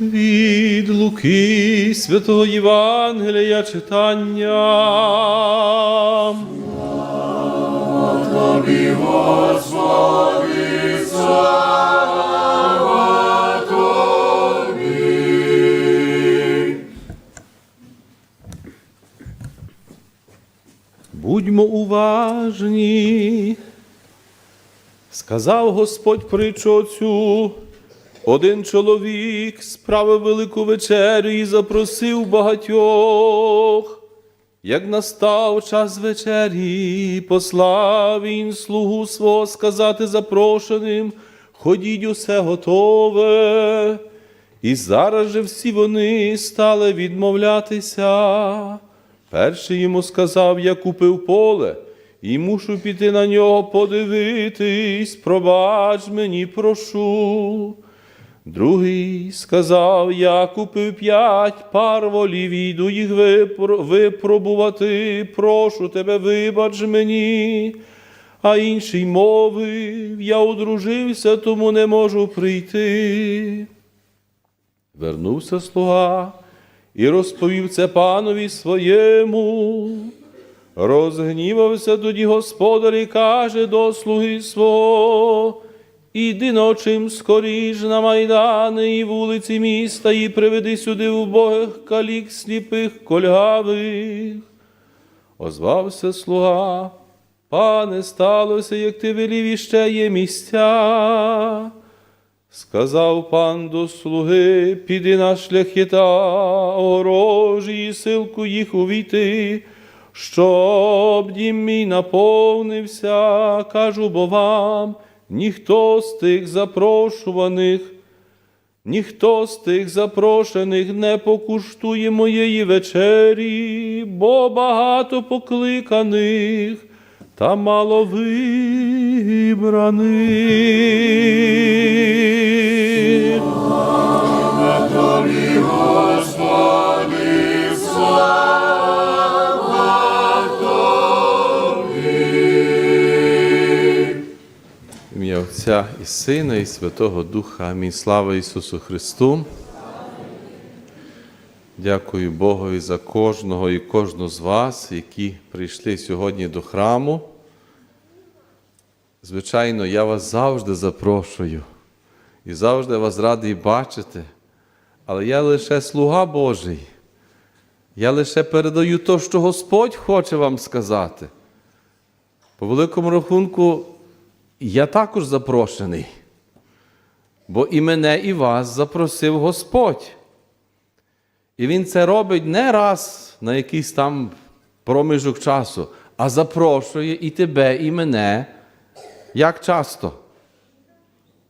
Від Луки Святого Євангелія читання. Будьмо уважні, сказав Господь притчу цю. Один чоловік справив велику вечерю і запросив багатьох. Як настав час вечері, послав він слугу свого сказати запрошеним, ходіть усе готове. І зараз же всі вони стали відмовлятися. Перший йому сказав, я купив поле, і мушу піти на нього подивитись, пробач мені, прошу. Другий сказав, я купив п'ять пар волів, і йду їх випробувати, прошу тебе, вибач мені. А інший мовив, я одружився, тому не можу прийти. Вернувся слуга і розповів це панові своєму. Розгнівався тоді господар і каже до слуги свого, іди ночим скоріш на майдани і вулиці міста, і приведи сюди убогих калік сліпих кольгавих. Озвався слуга, пане, сталося, як ти велів, іще є місця. Сказав пан до слуги, піди на шляхи та огорожі і силку їх увійти, щоб дім мій наповнився, кажу бо вам, ніхто з тих запрошуваних, ніхто з тих запрошених не покуштує моєї вечері, бо багато покликаних та мало вибраних. В Отця і Сина, і Святого Духа. Амінь. Слава Ісусу Христу. Дякую Богові за кожного і кожну з вас, які прийшли сьогодні до храму. Звичайно, я вас завжди запрошую і завжди вас радий бачити, але я лише слуга Божий. Я лише передаю те, що Господь хоче вам сказати. По великому рахунку, я також запрошений, бо і мене, і вас запросив Господь. І Він це робить не раз на якийсь там проміжок часу, а запрошує і тебе, і мене. Як часто?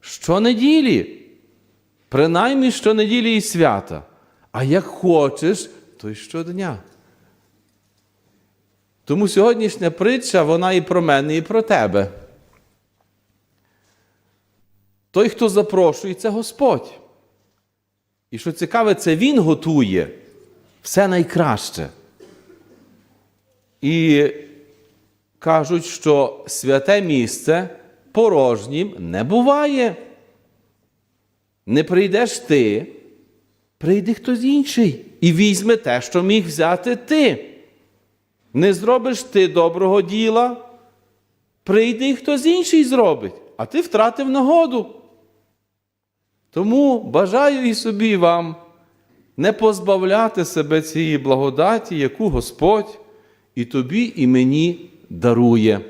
Щонеділі. Принаймні щонеділі і свята. А як хочеш, то й щодня. Тому сьогоднішня притча, вона і про мене, і про тебе. Той, хто запрошує, це Господь. І що цікаве, це Він готує все найкраще. І кажуть, що святе місце порожнім не буває. Не прийдеш ти, прийде хтось інший і візьме те, що міг взяти ти. Не зробиш ти доброго діла, прийде і хтось інший зробить, а ти втратив нагоду. Тому бажаю і собі вам не позбавляти себе цієї благодаті, яку Господь і тобі, і мені дарує.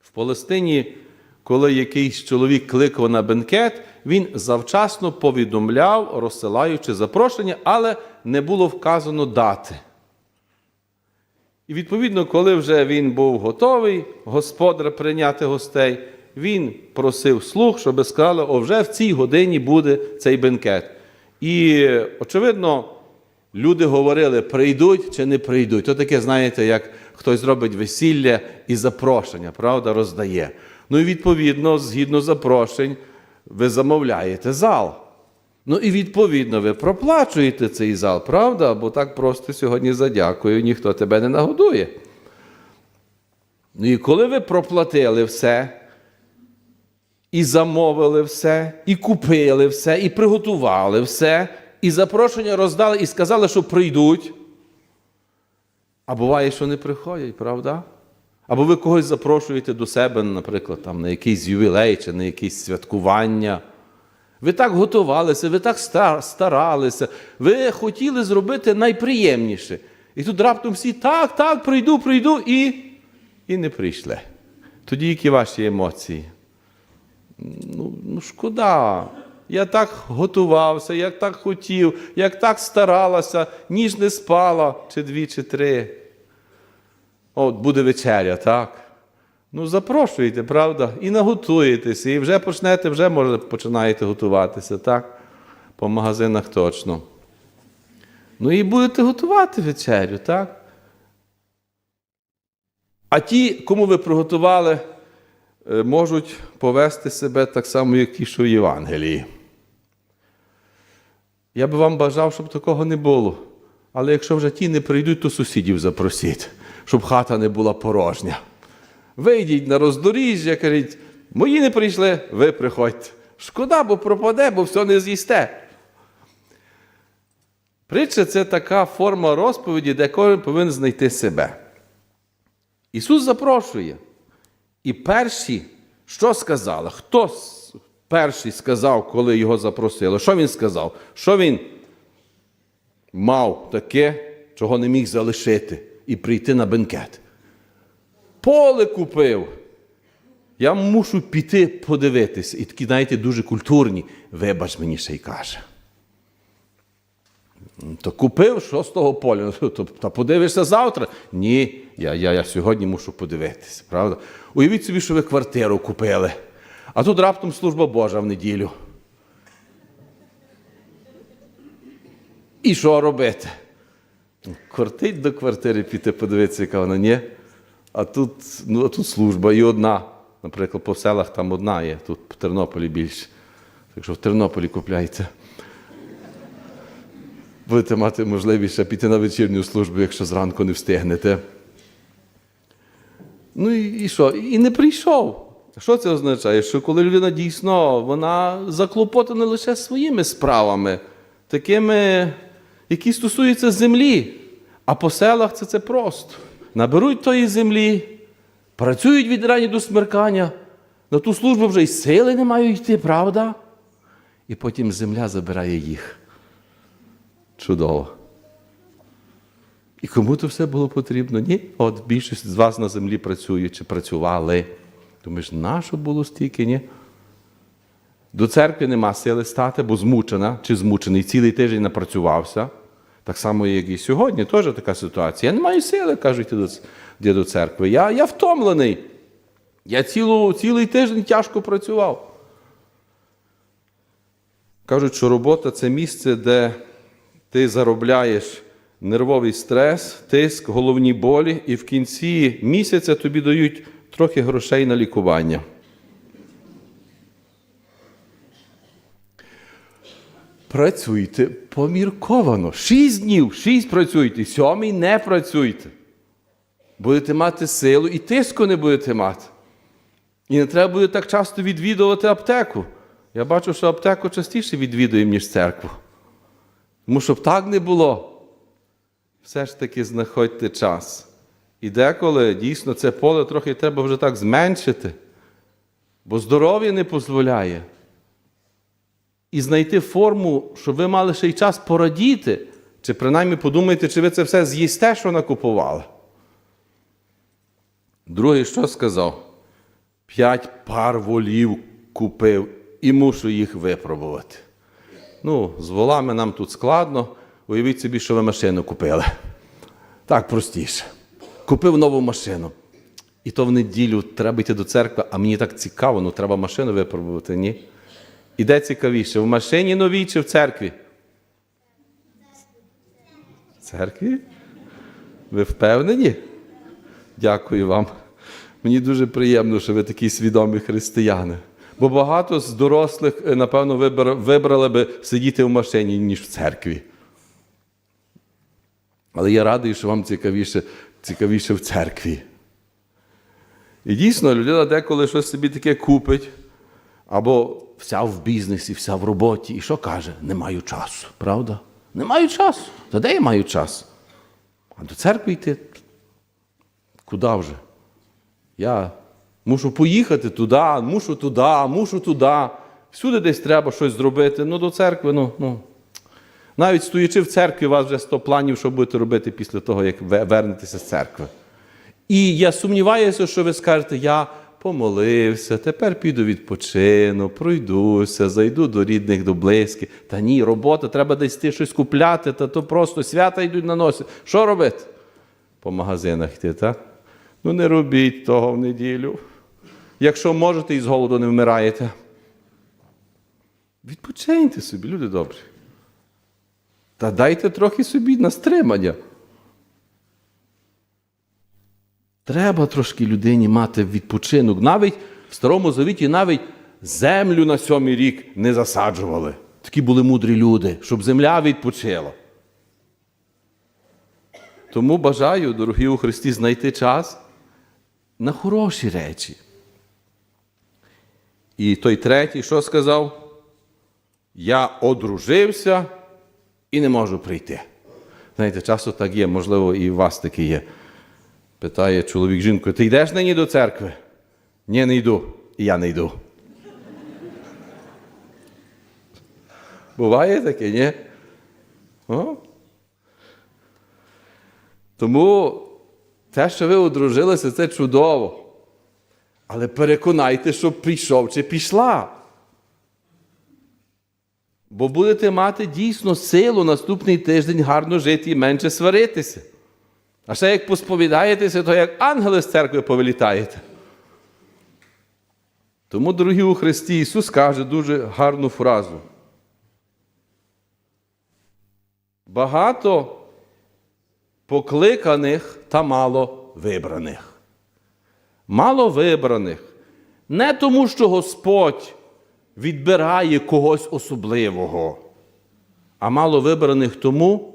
В Палестині, коли якийсь чоловік кликав на бенкет, він завчасно повідомляв, розсилаючи запрошення, але не було вказано дати. І відповідно, коли вже він був готовий, господар прийняти гостей, він просив слуг, щоб сказали, о, вже в цій годині буде цей бенкет. І, очевидно, люди говорили, прийдуть чи не прийдуть. То таке, знаєте, як хтось зробить весілля і запрошення, правда, роздає. Ну і відповідно, згідно запрошень, ви замовляєте зал. Ну і відповідно ви проплачуєте цей зал, правда? Бо так просто сьогодні задякую, ніхто тебе не нагодує. Ну і коли ви проплатили все, і замовили все, і купили все, і приготували все, і запрошення роздали, і сказали, що прийдуть. А буває, що не приходять, правда? Або ви когось запрошуєте до себе, наприклад, там, на якийсь ювілей чи на якесь святкування. Ви так готувалися, ви так старалися, ви хотіли зробити найприємніше. І тут раптом всі так, так, прийду, прийду, і, і не прийшли. Тоді які ваші емоції? Ну, ну шкода. Я так готувався, як так хотів, як так старалася, ніж не спала, чи дві, чи три. От буде вечеря, так? Ну, запрошуйте, правда? І наготуєтеся, і вже почнете, вже може починаєте готуватися, так? По магазинах точно. Ну і будете готувати вечерю, так? А ті, кому ви приготували, можуть повести себе так само, як ті, що в Євангелії. Я би вам бажав, щоб такого не було. Але якщо вже ті не прийдуть, то сусідів запросіть, щоб хата не була порожня. Вийдіть на роздоріжжя, кажіть, мої не прийшли, ви приходьте. Шкода, бо пропаде, бо все не з'їсте. Притча це така форма розповіді, де кожен повинен знайти себе. Ісус запрошує. І перші, що сказали? Хто перший сказав, коли його запросили? Що він сказав? Що він мав таке, чого не міг залишити і прийти на бенкет? Поле купив. Я мушу піти подивитися. І такі, знаєте, дуже культурні. Вибач мені ще й каже. То купив, що з того поля? Ну, Та подивишся завтра? Ні, я, я, я сьогодні мушу подивитися, правда? Уявіть собі, що ви квартиру купили, а тут раптом служба Божа в неділю. І що робити? Кортить до квартири піти подивитися, яка вона ні. А тут, ну, а тут служба і одна. Наприклад, по селах там одна є, тут в Тернополі більше. Так що в Тернополі купляйте. Будете мати можливість ще піти на вечірню службу, якщо зранку не встигнете. Ну і, що? І не прийшов. Що це означає? Що коли людина дійсно вона заклопотана лише своїми справами, такими, які стосуються землі. А по селах це, це просто. Наберуть тої землі, працюють від рані до смеркання, на ту службу вже й сили не мають йти, правда? І потім земля забирає їх. Чудово. І кому то все було потрібно? Ні. От більшість з вас на землі працює чи працювали. Думаєш, нащо було стільки, ні? До церкви нема сили стати, бо змучена чи змучений, цілий тиждень напрацювався. Так само, як і сьогодні, теж така ситуація. Я не маю сили, кажуть, йти до, церкви. Я, я втомлений. Я цілу, цілий тиждень тяжко працював. Кажуть, що робота це місце, де ти заробляєш нервовий стрес, тиск, головні болі, і в кінці місяця тобі дають трохи грошей на лікування. Працюйте помірковано. Шість днів, шість працюйте, сьомий не працюйте. Будете мати силу і тиску не будете мати. І не треба буде так часто відвідувати аптеку. Я бачу, що аптеку частіше відвідуємо, ніж церкву. Тому щоб так не було, все ж таки знаходьте час. І деколи дійсно це поле трохи треба вже так зменшити, бо здоров'я не дозволяє. І знайти форму, щоб ви мали ще й час порадіти, чи принаймні подумайте, чи ви це все з'їсте, що накупували. Другий що сказав? П'ять пар волів купив і мушу їх випробувати. Ну, з волами нам тут складно. Уявіть собі, що ви машину купили. Так простіше. Купив нову машину. І то в неділю треба йти до церкви, а мені так цікаво, ну треба машину випробувати, ні? І де цікавіше, в машині новій чи в церкві? В церкві? Ви впевнені? Дякую вам. Мені дуже приємно, що ви такі свідомі християни. Бо багато з дорослих, е, напевно, вибрали би сидіти в машині, ніж в церкві. Але я радий, що вам цікавіше, цікавіше в церкві. І дійсно, людина деколи щось собі таке купить, Або вся в бізнесі, вся в роботі. І що каже? Не маю часу, правда? Не маю часу. Та де я маю час? А до церкви йти? Куди вже? Я мушу поїхати туди, мушу туди, мушу туди. Всюди десь треба щось зробити. Ну, до церкви, ну, ну. Навіть стоячи в церкві, у вас вже 100 планів, що будете робити після того, як вернетеся з церкви. І я сумніваюся, що ви скажете, я помолився, тепер піду відпочину, пройдуся, зайду до рідних, до близьких. Та ні, робота, треба десь йти щось купляти, та то просто свята йдуть на носі. Що робити? По магазинах йти, так? Ну не робіть того в неділю. Якщо можете і з голоду не вмираєте. Відпочиньте собі, люди добрі. Та дайте трохи собі на стримання. Треба трошки людині мати відпочинок. Навіть в Старому Завіті навіть землю на сьомий рік не засаджували. Такі були мудрі люди, щоб земля відпочила. Тому бажаю, дорогі у Христі, знайти час на хороші речі. І той третій, що сказав? Я одружився і не можу прийти. Знаєте, часто так є, можливо, і у вас таке є. Питає чоловік жінку, ти йдеш нині до церкви? Ні, не йду. І я не йду. Буває таке, ні? О? Тому те, що ви одружилися, це чудово. Але переконайте, щоб прийшов чи пішла. Бо будете мати дійсно силу наступний тиждень гарно жити і менше сваритися. А ще як посповідаєтеся, то як ангели з церкви повилітаєте. Тому, дорогі у Христі, Ісус каже дуже гарну фразу. Багато покликаних та мало вибраних. Мало вибраних. Не тому, що Господь відбирає когось особливого, а мало вибраних тому,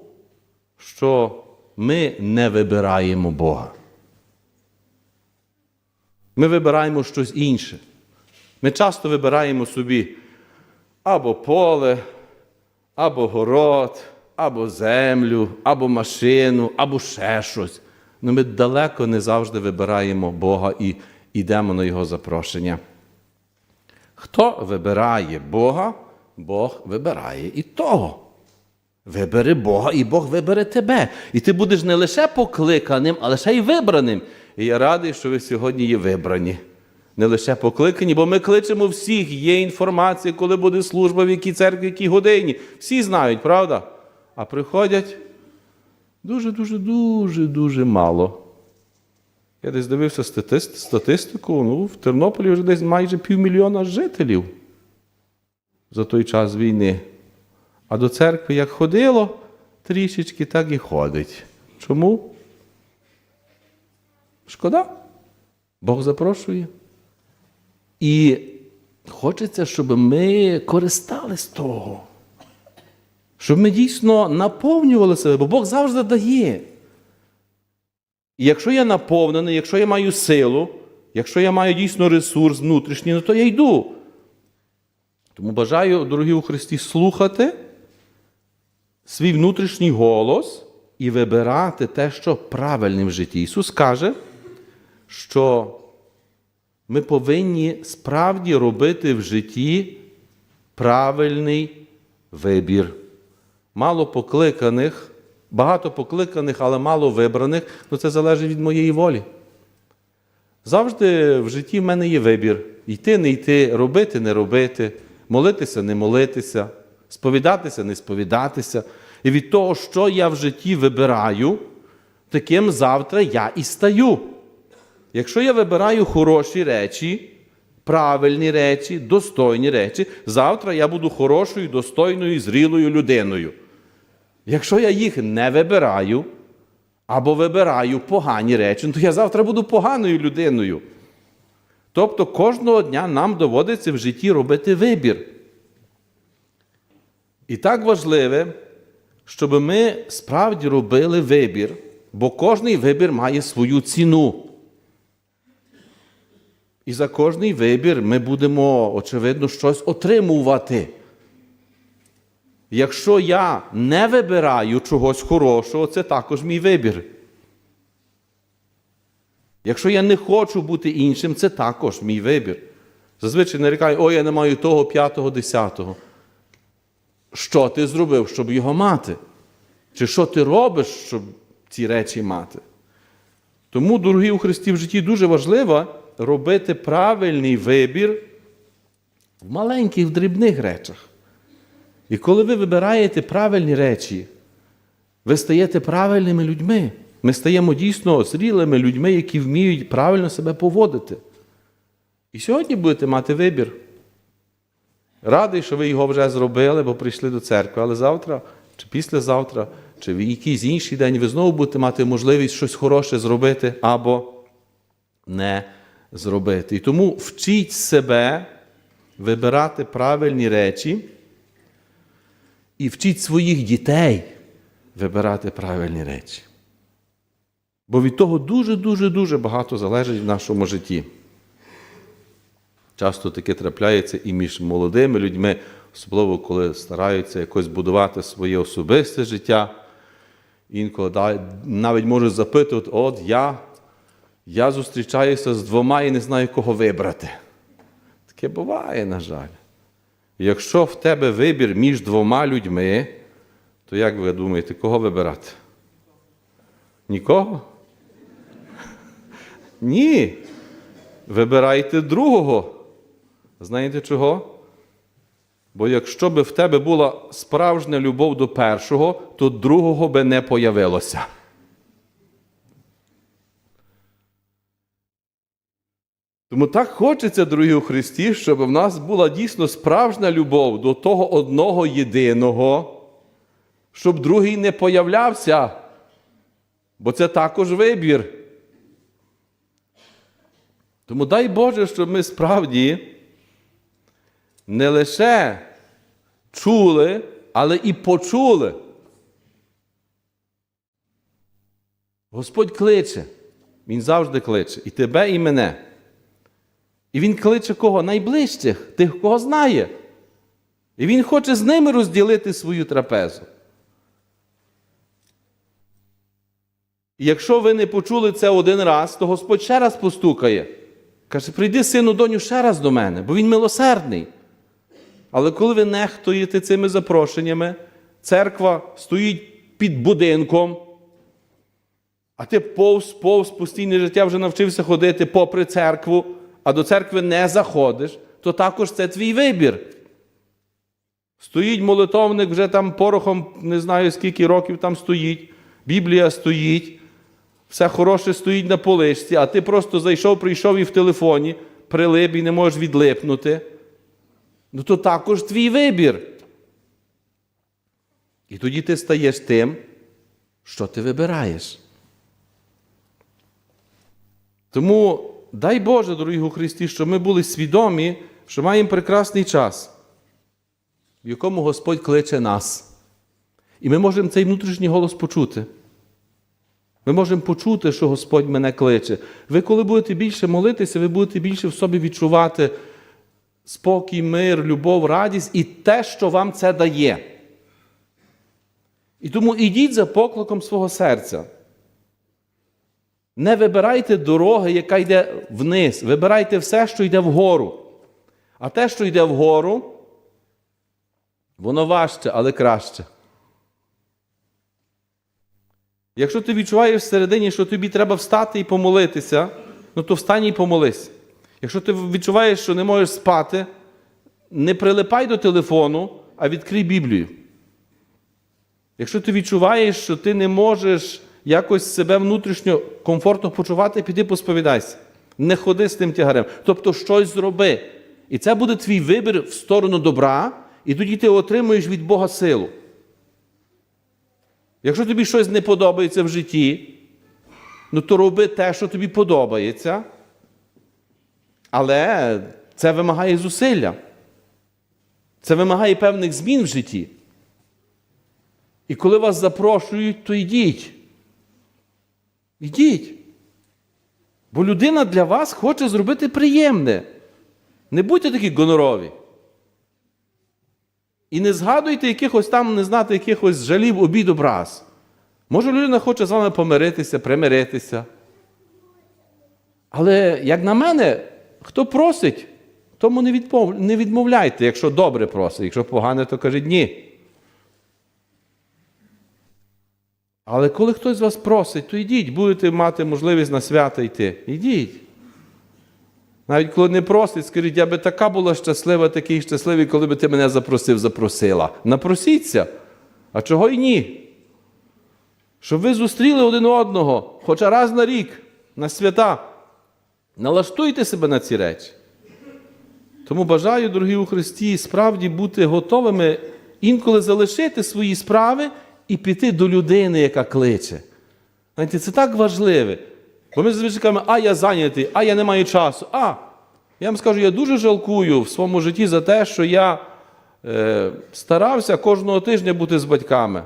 що ми не вибираємо Бога. Ми вибираємо щось інше. Ми часто вибираємо собі або поле, або город, або землю, або машину, або ще щось. Ну ми далеко не завжди вибираємо Бога і йдемо на Його запрошення. Хто вибирає Бога, Бог вибирає і того. Вибери Бога, і Бог вибере тебе. І ти будеш не лише покликаним, а лише й вибраним. І я радий, що ви сьогодні є вибрані. Не лише покликані, бо ми кличемо всіх. Є інформація, коли буде служба, в якій церкві, в якій годині. Всі знають, правда? А приходять дуже-дуже, дуже, дуже мало. Я десь дивився статистику, ну, в Тернополі вже десь майже півмільйона жителів за той час війни. А до церкви як ходило трішечки, так і ходить. Чому? Шкода. Бог запрошує. І хочеться, щоб ми користались того. Щоб ми дійсно наповнювали себе, бо Бог завжди дає. І якщо я наповнений, якщо я маю силу, якщо я маю дійсно ресурс внутрішній, ну то я йду. Тому бажаю, дорогі у Христі, слухати свій внутрішній голос і вибирати те, що правильне в житті. Ісус каже, що ми повинні справді робити в житті правильний вибір. Мало покликаних, багато покликаних, але мало вибраних, ну це залежить від моєї волі. Завжди в житті в мене є вибір: йти, не йти, робити, не робити, молитися, не молитися, сповідатися, не сповідатися. І від того, що я в житті вибираю, таким завтра я і стаю. Якщо я вибираю хороші речі, правильні речі, достойні речі, завтра я буду хорошою, достойною, зрілою людиною. Якщо я їх не вибираю, або вибираю погані речі, ну, то я завтра буду поганою людиною. Тобто кожного дня нам доводиться в житті робити вибір. І так важливе, щоб ми справді робили вибір, бо кожний вибір має свою ціну. І за кожний вибір ми будемо, очевидно, щось отримувати. Якщо я не вибираю чогось хорошого, це також мій вибір. Якщо я не хочу бути іншим, це також мій вибір. Зазвичай нарікаю, ой, я не маю того, п'ятого, десятого. Що ти зробив, щоб його мати? Чи що ти робиш, щоб ці речі мати? Тому, дорогі у Христі, в житті дуже важливо робити правильний вибір в маленьких, в дрібних речах. І коли ви вибираєте правильні речі, ви стаєте правильними людьми. Ми стаємо дійсно зрілими людьми, які вміють правильно себе поводити. І сьогодні будете мати вибір. Радий, що ви його вже зробили, бо прийшли до церкви, але завтра, чи післязавтра, чи в якийсь інший день ви знову будете мати можливість щось хороше зробити або не зробити. І тому вчіть себе вибирати правильні речі і вчіть своїх дітей вибирати правильні речі. Бо від того дуже-дуже дуже багато залежить в нашому житті. Часто таке трапляється і між молодими людьми, особливо коли стараються якось будувати своє особисте життя. Інколи навіть можуть запитувати, от я, я зустрічаюся з двома і не знаю, кого вибрати. Таке буває, на жаль. Якщо в тебе вибір між двома людьми, то як ви думаєте, кого вибирати? Нікого? Ні. Вибирайте другого. Знаєте чого? Бо якщо би в тебе була справжня любов до першого, то другого би не появилося. Тому так хочеться, дорогі у Христі, щоб в нас була дійсно справжня любов до того одного єдиного, щоб другий не появлявся. Бо це також вибір. Тому дай Боже, щоб ми справді не лише чули, але і почули. Господь кличе, Він завжди кличе і тебе, і мене. І Він кличе кого? Найближчих, тих, кого знає. І Він хоче з ними розділити свою трапезу. І якщо ви не почули це один раз, то Господь ще раз постукає. Каже, прийди, сину, доню, ще раз до мене, бо він милосердний. Але коли ви нехтуєте цими запрошеннями, церква стоїть під будинком, а ти повз, повз постійне життя вже навчився ходити попри церкву, а до церкви не заходиш, то також це твій вибір. Стоїть молитовник вже там порохом, не знаю скільки років там стоїть, Біблія стоїть, все хороше стоїть на полишці, а ти просто зайшов, прийшов і в телефоні, прилип і не можеш відлипнути. Ну то також твій вибір. І тоді ти стаєш тим, що ти вибираєш. Тому дай Боже, дорогі у Христі, щоб ми були свідомі, що маємо прекрасний час, в якому Господь кличе нас. І ми можемо цей внутрішній голос почути. Ми можемо почути, що Господь мене кличе. Ви, коли будете більше молитися, ви будете більше в собі відчувати спокій, мир, любов, радість і те, що вам це дає. І тому ідіть за покликом свого серця. Не вибирайте дороги, яка йде вниз. Вибирайте все, що йде вгору. А те, що йде вгору, воно важче, але краще. Якщо ти відчуваєш всередині, що тобі треба встати і помолитися, ну то встань і помолись. Якщо ти відчуваєш, що не можеш спати, не прилипай до телефону, а відкрий Біблію. Якщо ти відчуваєш, що ти не можеш якось себе внутрішньо комфортно почувати, піди посповідайся. Не ходи з тим тягарем. Тобто щось зроби. І це буде твій вибір в сторону добра, і тоді ти отримуєш від Бога силу. Якщо тобі щось не подобається в житті, ну то роби те, що тобі подобається. Але це вимагає зусилля. Це вимагає певних змін в житті. І коли вас запрошують, то йдіть. Йдіть. Бо людина для вас хоче зробити приємне. Не будьте такі гонорові. І не згадуйте якихось там, не знати, якихось жалів, обід, образ. Може, людина хоче з вами помиритися, примиритися. Але, як на мене, хто просить, тому не не відмовляйте, якщо добре просить, якщо погане, то кажіть ні. Але коли хтось вас просить, то йдіть, будете мати можливість на свята йти. Йдіть. Навіть коли не просить, скажіть, я би така була щаслива, такий щасливий, коли би ти мене запросив, запросила. Напросіться. А чого й ні? Щоб ви зустріли один одного, хоча раз на рік, на свята. Налаштуйте себе на ці речі. Тому бажаю, дорогі у Христі, справді бути готовими інколи залишити свої справи і піти до людини, яка кличе. Знаєте, це так важливо. Бо ми зазвичай кажемо, а я зайнятий, а я не маю часу. А, я вам скажу, я дуже жалкую в своєму житті за те, що я е, старався кожного тижня бути з батьками.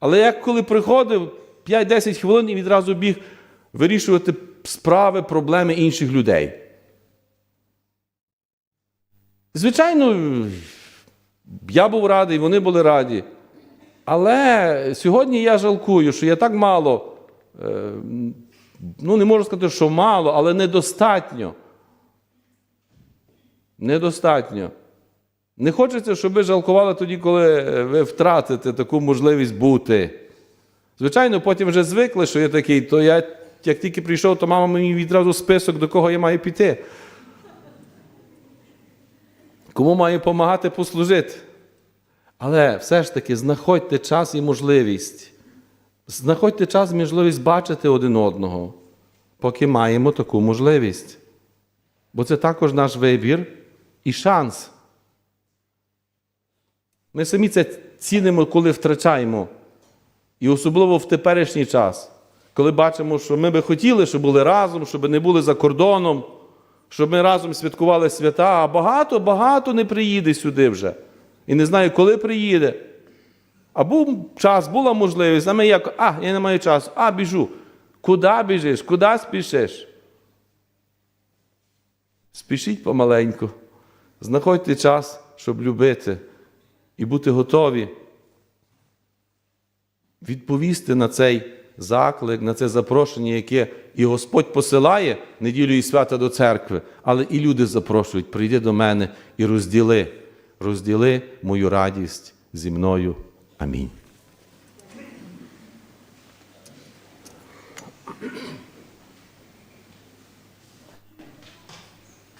Але як коли приходив 5-10 хвилин і відразу біг вирішувати справи, проблеми інших людей. Звичайно, я був радий, вони були раді. Але сьогодні я жалкую, що я так мало, е, ну не можу сказати, що мало, але недостатньо. Недостатньо. Не хочеться, щоб ви жалкували тоді, коли е, ви втратите таку можливість бути. Звичайно, потім вже звикли, що я такий, то я як тільки прийшов, то мама мені відразу список, до кого я маю піти. Кому маю допомагати послужити. Але все ж таки знаходьте час і можливість. Знаходьте час і можливість бачити один одного, поки маємо таку можливість. Бо це також наш вибір і шанс. Ми самі це цінимо, коли втрачаємо. І особливо в теперішній час, коли бачимо, що ми би хотіли, щоб були разом, щоб не були за кордоном, щоб ми разом святкували свята, а багато-багато не приїде сюди вже. І не знаю, коли приїде. А був час, була можливість, а ми як, а, я не маю часу, а біжу. Куди біжиш? Куди спішиш? Спішіть помаленьку. Знаходьте час, щоб любити і бути готові відповісти на цей заклик, на це запрошення, яке і Господь посилає неділю і свята до церкви, але і люди запрошують, прийди до мене і розділи, розділи мою радість зі мною. Амінь.